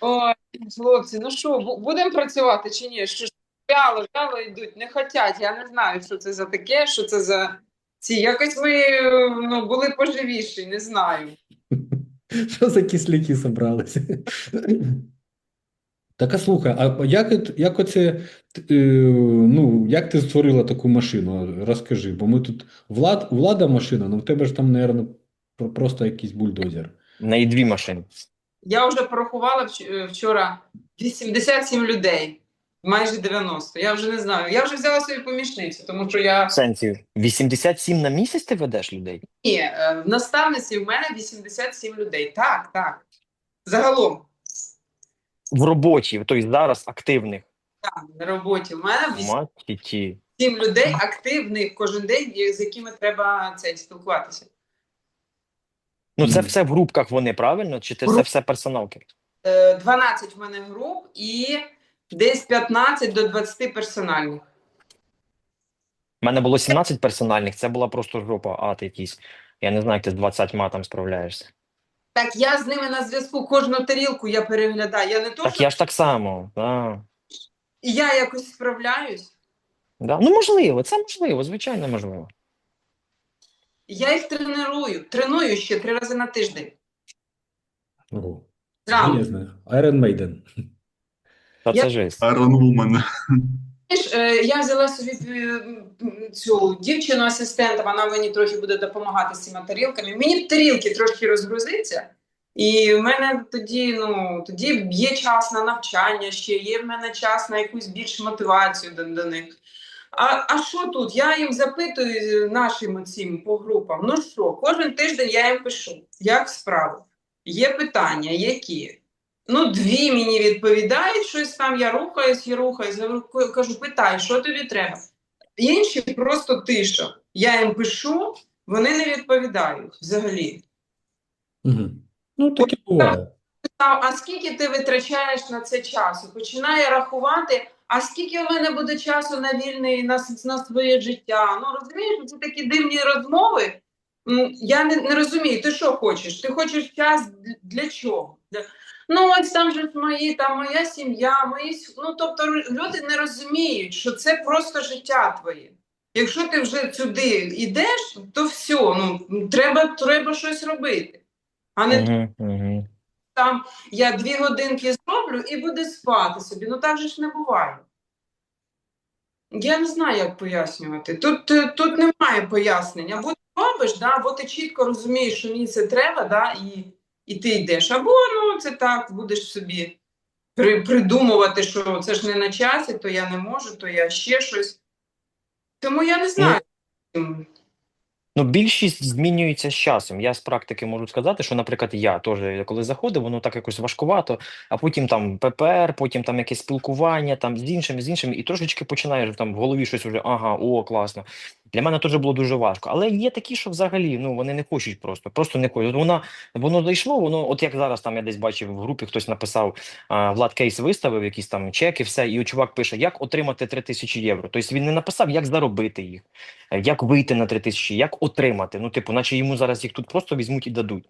Ой, хлопці, ну що, будемо працювати чи ні? Що ж вяло, вяло йдуть, не хотять. Я не знаю, що це за таке, що це за ці. Якось ми е, ну, були поживіші, не знаю. Що за кисляки зібралися? Так, а слухай, а як, як оце, е, ну, як ти створила таку машину? Розкажи, бо ми тут влад, влада машина, ну в тебе ж там, мабуть, просто якийсь бульдозер. В неї дві машини. Я вже порахувала е, вчора 87 людей, майже 90. Я вже не знаю. Я вже взяла свою помічницю, тому що я сенсі 87 на місяць ти ведеш людей? Ні, е, в наставниці в мене 87 людей. Так, так. Загалом, В роботі, тобто зараз активних. так, на роботі. В мене Маті 87 людей активних кожен день, з якими треба це спілкуватися. Ну це все в групках вони, правильно? Чи це Груп- це все персоналки? Е, 12 в мене груп і десь 15 до 20 персональних. У мене було 17 персональних, це була просто група ад якийсь. Я не знаю, як ти з 20 там справляєшся. Так, я з ними на зв'язку кожну тарілку я переглядаю. Я не то, Так що я ж так само. Да. я якось справляюсь. Да. Ну можливо, це можливо, звичайно можливо. Я їх треную. Треную ще три рази на тиждень. Ого, Зранку. я знаю. Iron Maiden. Та Я- це жесть. Iron Woman. Знаєш, е, я взяла собі е, м, цю дівчину асистента, вона мені трохи буде допомагати з цими тарілками. Мені тарілки трошки розгрузиться, і в мене тоді, ну тоді є час на навчання ще, є в мене час на якусь більш мотивацію до, до них. А, а що тут? Я їм запитую е, нашим цим по групам. Ну що, кожен тиждень я їм пишу, як справи. Є питання, які? Ну, дві мені відповідають щось там, я рухаюсь, я рухаюсь, кажу, питай, що тобі треба. Інші просто тиша. Я їм пишу, вони не відповідають взагалі. Угу. Ну, таке буває. А, а скільки ти витрачаєш на це часу? Починає рахувати, а скільки у мене буде часу на вільний на, на своє життя? Ну розумієш, це такі дивні розмови. Я не, не розумію, ти що хочеш? Ти хочеш час для чого? Ну, ось там же мої, там моя сім'я, мої. Ну, тобто люди не розуміють, що це просто життя твоє. Якщо ти вже сюди йдеш, то все, ну треба, треба щось робити. А не Угу, угу. Там я дві годинки зроблю і буде спати собі. Ну так же ж не буває. Я не знаю, як пояснювати. Тут, е, тут немає пояснення. Або ти робиш, да, або ти чітко розумієш, що мені це треба, да, і, і ти йдеш. Або ну, це так, будеш собі при, придумувати, що це ж не на часі, то я не можу, то я ще щось. Тому я не знаю. Ну, більшість змінюється з часом. Я з практики можу сказати, що, наприклад, я теж коли заходив, воно так якось важкувато, а потім там ППР, потім там якесь спілкування там з іншими, з іншими, і трошечки починаєш там в голові щось уже ага, о, класно. Для мене теж було дуже важко. Але є такі, що взагалі ну вони не хочуть просто, просто не хочуть. Вона воно зайшло, воно, от як зараз там я десь бачив в групі, хтось написав, а, Влад Кейс виставив якісь там чеки, все, і чувак пише, як отримати 3 тисячі євро. Тобто він не написав, як заробити їх. Як вийти на 3 тисячі, як отримати? Ну, типу, наче йому зараз їх тут просто візьмуть і дадуть.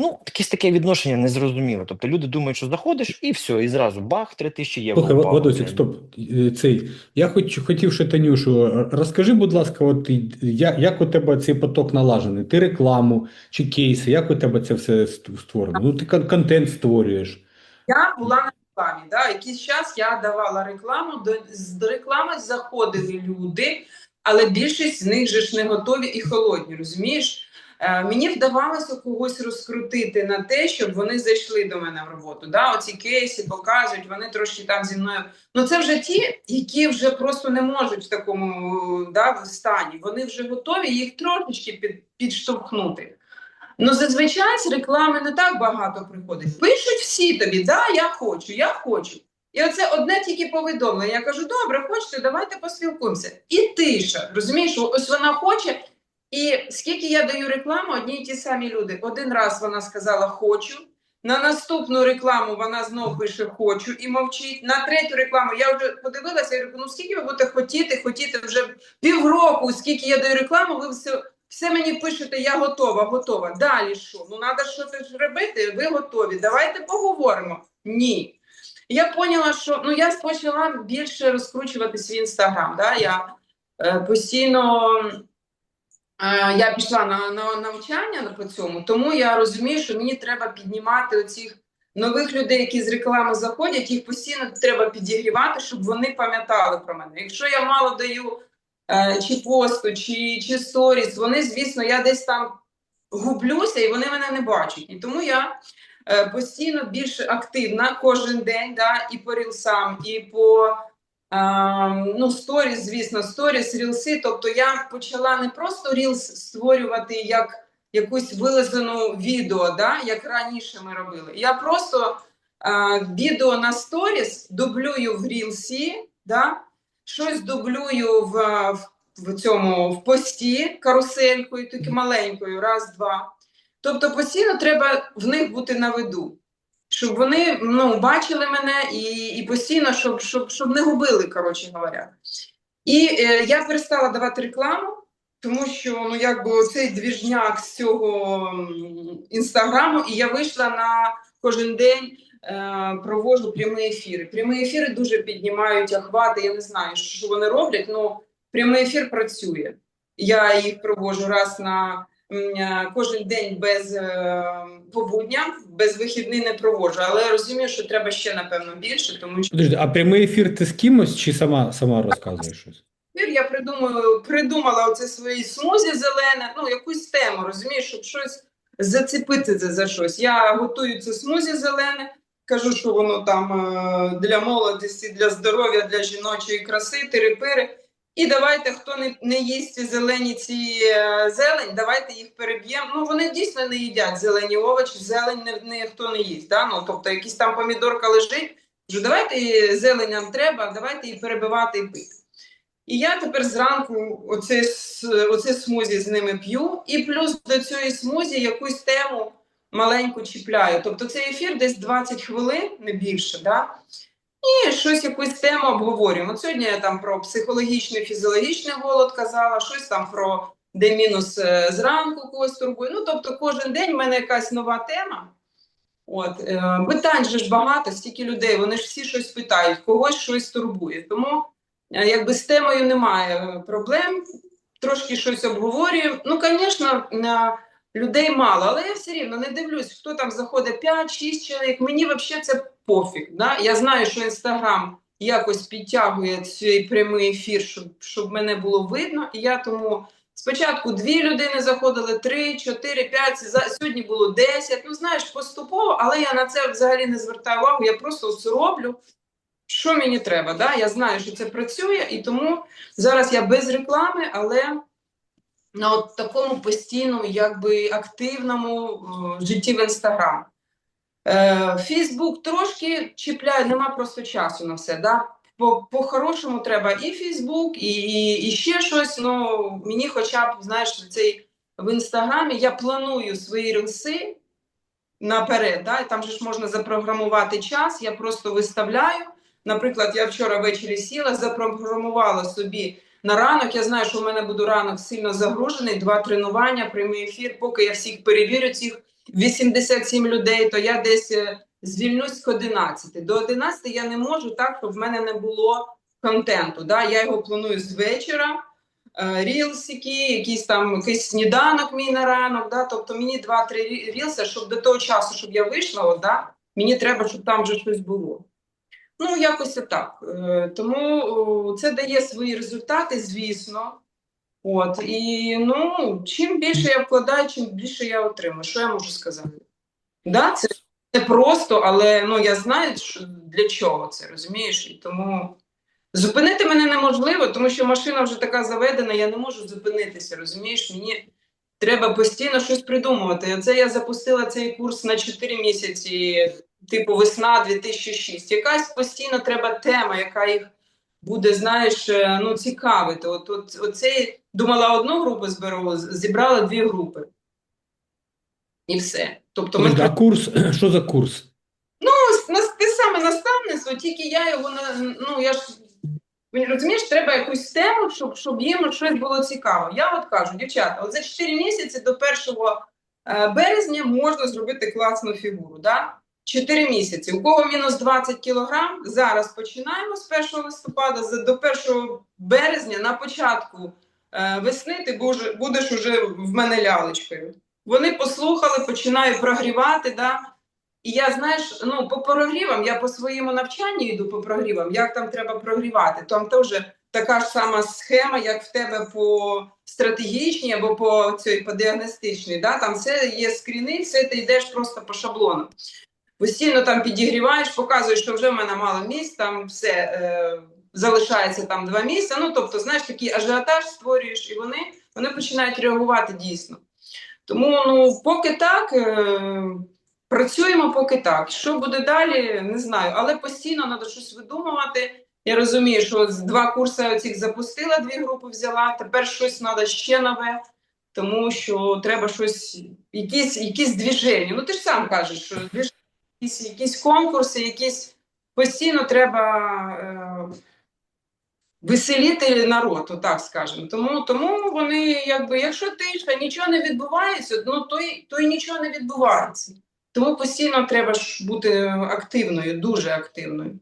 Ну, якесь таке відношення незрозуміле. Тобто люди думають, що заходиш і все, і зразу бах, 3 тисячі євро. Слухай. Вадосик, стоп. Е, Цей. Я хоч, хотів ще Танюшу, розкажи, будь ласка, от і- як, як у тебе цей поток налажений? Ти рекламу чи кейси, як у тебе це все створено? Ну, ти кон- контент створюєш. Я була на рекламі. Да? Якийсь час я давала рекламу, до, з реклами заходили люди, але більшість з них же ж не готові і холодні, розумієш? Е, мені вдавалося когось розкрутити на те, щоб вони зайшли до мене в роботу. Да? Оці кейси показують, вони трошки там зі мною. Ну це вже ті, які вже просто не можуть в такому да, стані. Вони вже готові їх трошечки під, підштовхнути. Ну, зазвичай з реклами не так багато приходить. Пишуть всі тобі, да, я хочу, я хочу. І оце одне тільки повідомлення. Я кажу, добре, хочете, давайте поспілкуємося. І тиша. Розумієш, ось вона хоче. І скільки я даю рекламу, одні й ті самі люди. Один раз вона сказала хочу. На наступну рекламу вона знову пише хочу і мовчить. На третю рекламу я вже подивилася і кажу, ну скільки ви будете хотіти, хотіти вже півроку, скільки я даю рекламу, ви все, все мені пишете, я готова, готова. Далі що? Ну треба щось робити, ви готові. Давайте поговоримо. Ні. Я поняла, що ну я почала більше розкручуватись в інстаграм. Да? Я е, постійно я пішла на, на навчання по цьому, тому я розумію, що мені треба піднімати оцих нових людей, які з реклами заходять, їх постійно треба підігрівати, щоб вони пам'ятали про мене. Якщо я мало даю е, чи посту, чи, чи сторіс, вони, звісно, я десь там гублюся і вони мене не бачать. І тому я е, постійно більш активна кожен день, да, і по рілсам, і по ну, сторіс, звісно, сторіс, рілси. Тобто я почала не просто рілс створювати як якусь вилазену відео, да, як раніше ми робили. Я просто е, відео на сторіс дублюю в рілсі, да, щось дублюю в, в, в цьому в пості каруселькою, тільки маленькою, раз, два. Тобто постійно треба в них бути на виду, щоб вони ну, бачили мене і, і постійно, щоб, щоб, щоб не губили, коротше говоря. І е, я перестала давати рекламу, тому що ну, якби цей двіжняк з цього інстаграму, і я вийшла на кожен день. е, Провожу прямі ефіри. Прямі ефіри дуже піднімають охвати. Я не знаю, що вони роблять, але прямий ефір працює. Я їх проводжу раз на кожен день без е, побудня, без вихідний не проводжу. Але я розумію, що треба ще напевно більше, тому що Подожди, а прямий ефір ти з кимось чи сама, сама розказуєш щось? я придумаю, придумала оце свої смузі зелене, ну якусь тему, розумієш, щоб щось зацепити за, за щось. Я готую це смузі зелене, кажу, що воно там е, для молодості, для здоров'я, для жіночої краси, тири-пири. І давайте, хто не, не їсть зелені ці е, зелень, давайте їх переб'ємо. Ну вони дійсно не їдять зелені овочі, зелень не, не хто не їсть. Да? Ну, тобто якісь там помідорка лежить. Давайте зелень нам треба, давайте її перебивати і пити. І я тепер зранку оце, оце смузі з ними п'ю, і плюс до цієї смузі якусь тему маленьку чіпляю. Тобто цей ефір десь 20 хвилин, не більше, да? І щось якусь тему обговорюємо. От сьогодні я там про психологічний, фізіологічний голод казала, щось там про де мінус е, зранку когось турбує. Ну, тобто кожен день в мене якась нова тема. От, е, питань же ж багато, стільки людей, вони ж всі щось питають, когось щось турбує. Тому Е, якби з темою немає е, проблем, трошки щось обговорюємо. Ну, звісно, людей мало, але я все рівно не дивлюсь, хто там заходить 5-6 чоловік. Мені взагалі це пофіг. Да? Я знаю, що інстаграм якось підтягує цей прямий ефір, щоб, щоб мене було видно. І я тому спочатку дві людини заходили, три, чотири, п'ять. Сьогодні було 10. Ну знаєш, поступово, але я на це взагалі не звертаю увагу. Я просто це роблю що мені треба. Да? Я знаю, що це працює, і тому зараз я без реклами, але на от такому постійному, якби активному е, житті в інстаграм. Фейсбук трошки чіпляє, нема просто часу на все. Да? По- По-хорошому треба і Фейсбук, і, і, і ще щось. Ну, мені хоча б, знаєш, цей в інстаграмі я планую свої рилси наперед. Да? Там же ж можна запрограмувати час, я просто виставляю. Наприклад, я вчора ввечері сіла, запрограмувала собі на ранок. Я знаю, що в мене буде ранок сильно загружений, два тренування, прямий ефір. Поки я всіх перевірю, цих 87 людей, то я десь е, звільнюсь к 11. До 11 я не можу так, щоб в мене не було контенту. Да? Я його планую з вечора. е, Рілсики, якийсь там якийсь сніданок мій на ранок, да? тобто мені 2-3 рі- рілси, щоб до того часу, щоб я вийшла, от, да? мені треба, щоб там вже щось було. Ну, якось так. Е, Тому це дає свої результати, звісно. От, і ну, чим більше я вкладаю, чим більше я отримую. Що я можу сказати? Да, це не просто, але ну, я знаю, що, для чого це, розумієш? І тому зупинити мене неможливо, тому що машина вже така заведена, я не можу зупинитися, розумієш? Мені треба постійно щось придумувати. Оце я запустила цей курс на 4 місяці типу весна 2006. Якась постійно треба тема, яка їх буде, знаєш, е, ну цікавити. От, от оцей думала одну групу зберу, зібрала дві групи. І все. Тобто ми а курс, що за курс? на те саме наставництво, тільки я його ну я ж розумієш, треба якусь тему, щоб, щоб їм щось було цікаво. Я от кажу, дівчата, от за 4 місяці до 1 е, березня можна зробити класну фігуру. Да? 4 місяці. У кого мінус 20 кілограм, зараз починаємо з 1 листопада до 1 березня на початку е, весни ти будеш, уже в мене лялечкою. Вони послухали, починають прогрівати. Да? І я, знаєш, ну по прогрівам, я по своєму навчанню йду по прогрівам, як там треба прогрівати. Там теж така ж сама схема, як в тебе по стратегічній або по цій по діагностичній. Да? Там все є скріни, все ти йдеш просто по шаблону. Постійно там підігріваєш, показуєш, що вже в мене мало місць, там все е, залишається там два місця. Ну тобто, знаєш, такий ажіотаж створюєш, і вони, вони починають реагувати дійсно. Тому ну, поки так, е, працюємо поки так. Що буде далі, не знаю. Але постійно треба щось видумувати. Я розумію, що два курси оцих запустила, дві групи взяла. Тепер щось треба ще нове, тому що треба щось, якісь, якісь движення. Ну ти ж сам кажеш, що движ- якісь, якісь конкурси, якісь постійно треба. Е, Веселіти народ, отак скажемо. Тому, тому вони, якби, якщо тиша, нічого не відбувається, ну то й, то й нічого не відбувається. Тому постійно треба ж бути активною, дуже активною.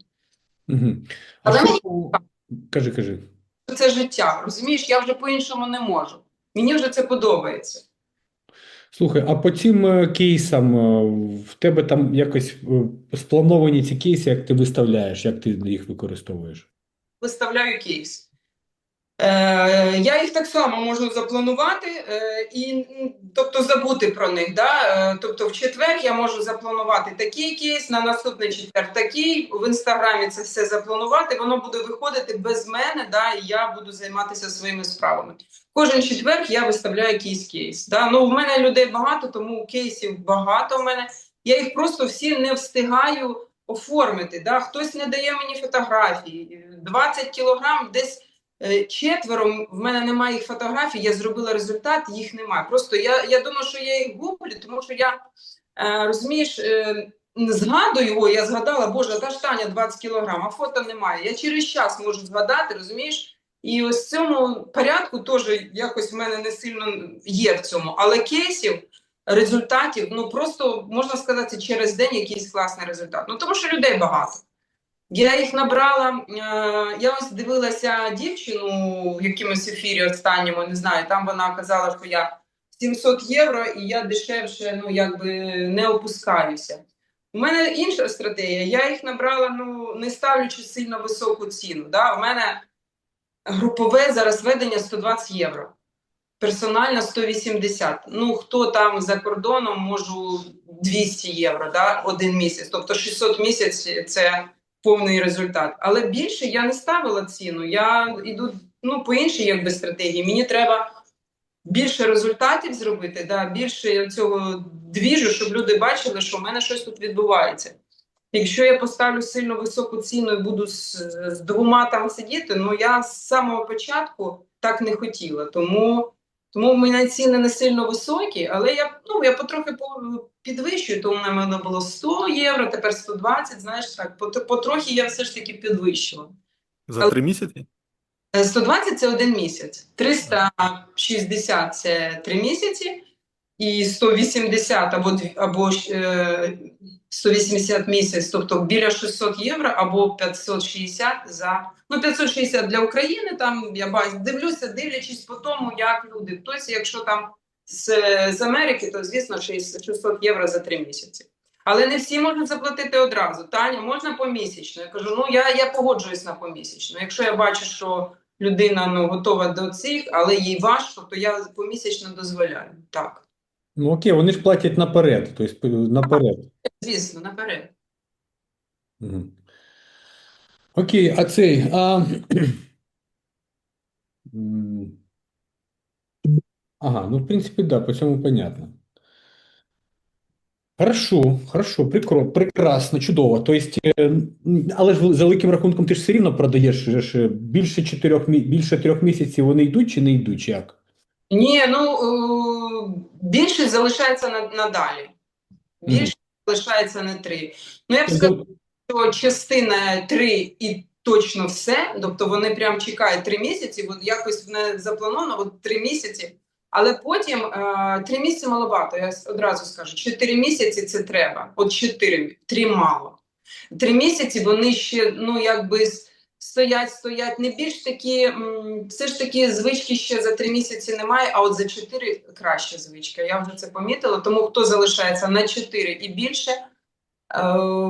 Угу. А Але що... мені- Кажи, кажи. Це життя, розумієш, я вже по-іншому не можу. Мені вже це подобається. Слухай, а по цим е, кейсам е, в тебе там якось е, сплановані ці кейси, як ти виставляєш, як ти їх використовуєш? Виставляю кейс. Е, я їх так само можу запланувати е, і тобто забути про них. Да? Е, тобто в четвер я можу запланувати такий кейс, на наступний четвер такий. В інстаграмі це все запланувати. Воно буде виходити без мене, да? і я буду займатися своїми справами. Кожен четвер я виставляю якийсь кейс. Да? Ну, в мене людей багато, тому кейсів багато в мене. Я їх просто всі не встигаю оформити. Да? Хтось не дає мені фотографії. 20 кілограм десь четверо. В мене немає їх фотографій. Я зробила результат, їх немає. Просто я, я думаю, що я їх гублю, тому що я е, розумієш. Е, Згадую його, я згадала, боже, та ж Таня 20 кілограм, а фото немає. Я через час можу згадати, розумієш? І ось в цьому порядку теж якось в мене не сильно є в цьому. Але кейсів, результатів, ну просто можна сказати, через день якийсь класний результат. Ну тому що людей багато. Я їх набрала. Е, я ось дивилася дівчину в якомусь ефірі останньому, не знаю. Там вона казала, що я 700 євро, і я дешевше ну якби не опускаюся. У мене інша стратегія. Я їх набрала, ну не ставлячи сильно високу ціну. Да? У мене групове зараз ведення 120 євро. Персонально 180. Ну, хто там за кордоном, можу 200 євро, да? один місяць. Тобто 600 місяць це повний результат. Але більше я не ставила ціну. Я йду ну, по іншій якби, стратегії. Мені треба більше результатів зробити, да? більше цього двіжу, щоб люди бачили, що в мене щось тут відбувається. Якщо я поставлю сильно високу ціну і буду з, з двома там сидіти, ну я з самого початку так не хотіла. Тому, тому в мене ціни не сильно високі, але я, ну, я потрохи по- підвищую, тому на мене було 100 євро, тепер 120, знаєш, так, пот- потрохи я все ж таки підвищила. За три місяці? Е, 120 – це один місяць, 360 – це три місяці, і 180 або, або е, 180 місяць, тобто біля 600 євро, або 560 за, ну 560 для України, там я бачу, дивлюся, дивлячись по тому, як люди. Хтось, якщо там з, з Америки, то звісно 600 600 євро за три місяці. Але не всі можуть заплатити одразу. Таня, можна помісячно. Я кажу, ну я, я погоджуюсь на помісячно. Якщо я бачу, що людина ну, готова до цих, але їй важко, то я помісячно дозволяю. Так, Ну окей, вони ж платять наперед, тобто наперед. звісно, наперед. Мгм. Окей, а цей. А... Ага, ну в принципі, да, по цьому понятно. Хорошо, хорошо, прикро, прекрасно, чудово. Тобто, е, але ж за великим рахунком ти ж все рівно продаєш ж, е, більше чотирьох більше трьох місяців вони йдуть чи не йдуть, як? Ні, ну е, більшість залишається на, надалі. Більшість залишається на три. Ну, я б сказала, Тобто, що частина три і точно все. Тобто вони прям чекають три місяці, от якось не заплановано, от три місяці. Але потім е, три місяці маловато. Я одразу скажу, чотири місяці це треба. От чотири, три мало. Три місяці вони ще ну якби стоять, стоять. Не більш такі, все ж таки звички ще за три місяці немає, а от за чотири краща звичка. Я вже це помітила. Тому хто залишається на чотири і більше, е,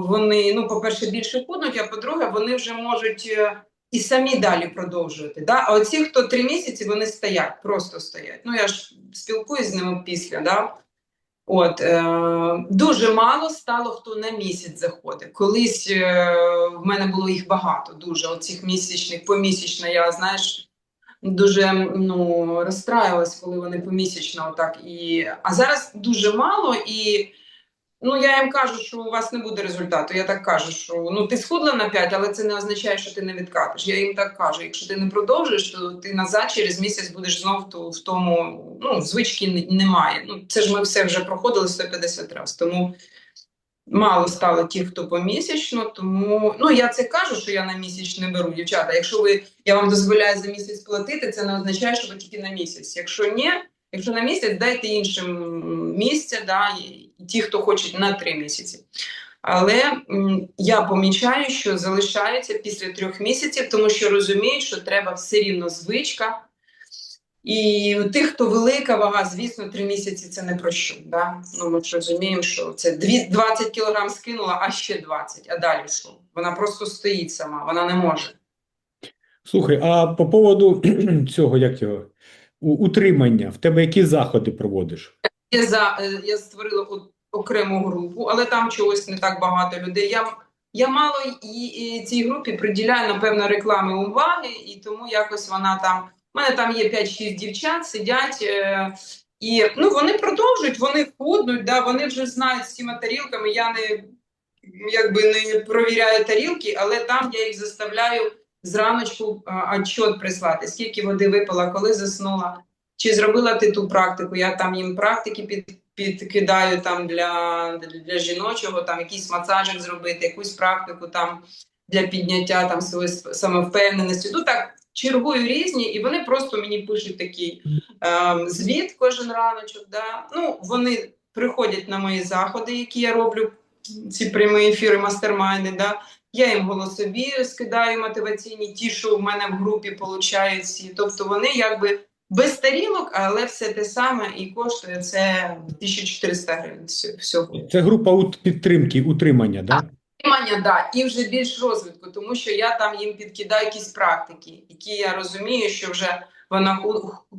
вони, ну, по-перше, більше худнуть, а по-друге, вони вже можуть е, і самі далі продовжувати. Да? А оці, хто три місяці, вони стоять, просто стоять. Ну, я ж спілкуюсь з ними після. Да? От, е, дуже мало стало, хто на місяць заходить. Колись е, в мене було їх багато, дуже оцих місячних, помісячно, я, знаєш, дуже ну, розстраювалась, коли вони помісячно отак. І... А зараз дуже мало, і ну, я їм кажу, що у вас не буде результату. Я так кажу, що ну, ти схудла на 5, але це не означає, що ти не відкатиш. Я їм так кажу, якщо ти не продовжуєш, то ти назад через місяць будеш знов ту- в тому, ну, звички немає. Ну, це ж ми все вже проходили 150 разів, тому мало стало ті, хто помісячно, тому ну я це кажу, що я на місяць не беру, дівчата. Якщо ви я вам дозволяю за місяць платити, це не означає, що ви тільки на місяць. Якщо ні, якщо на місяць, дайте іншим місця, да, ті, хто хочуть на три місяці. Але я помічаю, що залишаються після трьох місяців, тому що розуміють, що треба все рівно звичка. І у тих, хто велика вага, звісно, три місяці це не про що. Да? Ну, ми ж розуміємо, що це дві- 20 кілограм скинула, а ще 20. А далі що? Вона просто стоїть сама, вона не може. Слухай, а по поводу цього, як його, утримання, в тебе які заходи проводиш? Я, за, е, я створила окрему групу, але там чогось не так багато людей. Я, я мало і, і цій групі приділяю, напевно, реклами уваги, і тому якось вона там. У мене там є 5-6 дівчат, сидять. Е, і ну, вони продовжують, вони худнуть, да, вони вже знають з цими тарілками. Я не якби не провіряю тарілки, але там я їх заставляю зраночку отчет прислати, скільки води випила, коли заснула. Чи зробила ти ту практику? Я там їм практики під, підкидаю там для, для жіночого, там якийсь масажик зробити, якусь практику там для підняття там своєї самовпевненості. Ну так чергую різні, і вони просто мені пишуть такий ем, звіт кожен раночок. Да? Ну, вони приходять на мої заходи, які я роблю, ці прямі ефіри, мастермайни. Да? Я їм голосові скидаю мотиваційні, ті, що в мене в групі получаються. Тобто вони якби без тарілок, але все те саме і коштує це 1400 гривень всього. Це група підтримки, утримання, да? Утримання, да, і вже більш розвитку, тому що я там їм підкидаю якісь практики, які я розумію, що вже вона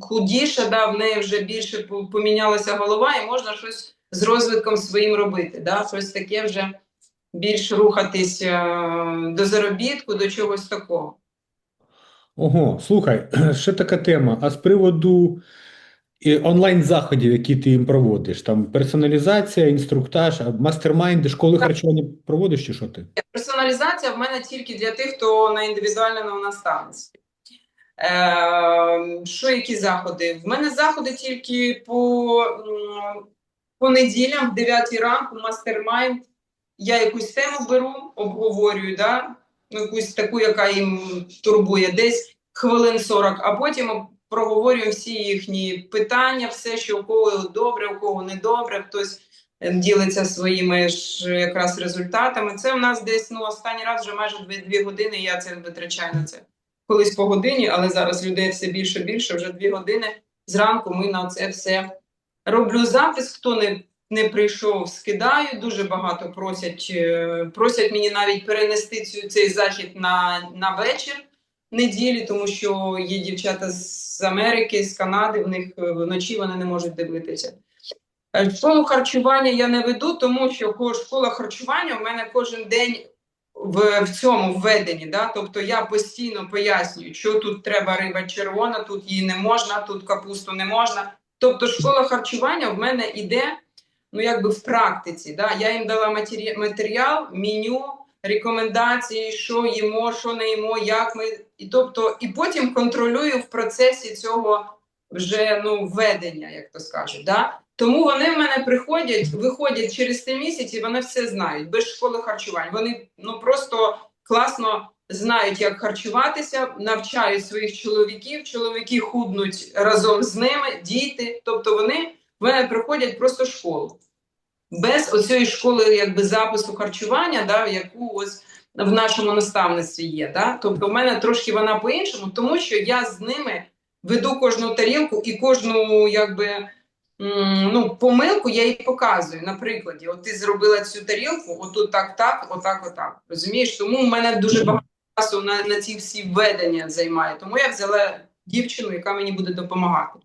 худіша, да, в неї вже більше помінялася голова, і можна щось з розвитком своїм робити. Да, щось таке вже більш рухатись е, до заробітку, до чогось такого. Ого, слухай, ще така тема. А з приводу е, онлайн-заходів, які ти їм проводиш, там персоналізація, інструктаж, а мастермайнди, школи харчування проводиш чи що ти? Персоналізація в мене тільки для тих, хто на індивідуальному наставництві. Е, що які заходи? В мене заходи тільки по, м, по в 9 ранку, мастермайнд. Я якусь тему беру, обговорюю, да? Ну, якусь таку, яка їм турбує, десь хвилин 40, а потім проговорюємо всі їхні питання, все, що у кого добре, у кого не добре, хтось е, ділиться своїми ж якраз результатами. Це у нас десь ну останній раз вже майже дві, дві години. Я це витрачаю на це. Колись по годині, але зараз людей все більше більше. Вже дві години зранку. Ми на це все роблю запис. Хто не, не прийшов, скидаю. Дуже багато просять. е, Просять мені навіть перенести цю цей захід на, на вечір неділі, тому що є дівчата з Америки, з Канади. В них е, вночі вони не можуть дивитися. Е, Школу харчування я не веду, тому що школа харчування у мене кожен день в, в цьому введенні. Да? Тобто я постійно пояснюю, що тут треба риба червона, тут її не можна, тут капусту не можна. Тобто школа харчування в мене іде ну, якби в практиці. Да? Я їм дала матері- матеріал, меню, рекомендації, що їмо, що не їмо, як ми. І, тобто, і потім контролюю в процесі цього вже ну, введення, як то скажуть. Да? Тому вони в мене приходять, виходять через три місяці, вони все знають без школи харчувань. Вони ну просто класно знають, як харчуватися, навчають своїх чоловіків. Чоловіки худнуть разом з ними, діти. Тобто вони в мене проходять просто школу. Без оцієї школи якби запису харчування, да, яку ось в нашому наставництві є. Да? Тобто, в мене трошки вона по-іншому, тому що я з ними веду кожну тарілку і кожну якби. Ну, помилку я їй показую на прикладі. От ти зробила цю тарілку, отут так, так, отак, отак. Розумієш? Тому в мене дуже багато часу на, на ці всі введення займає. Тому я взяла дівчину, яка мені буде допомагати.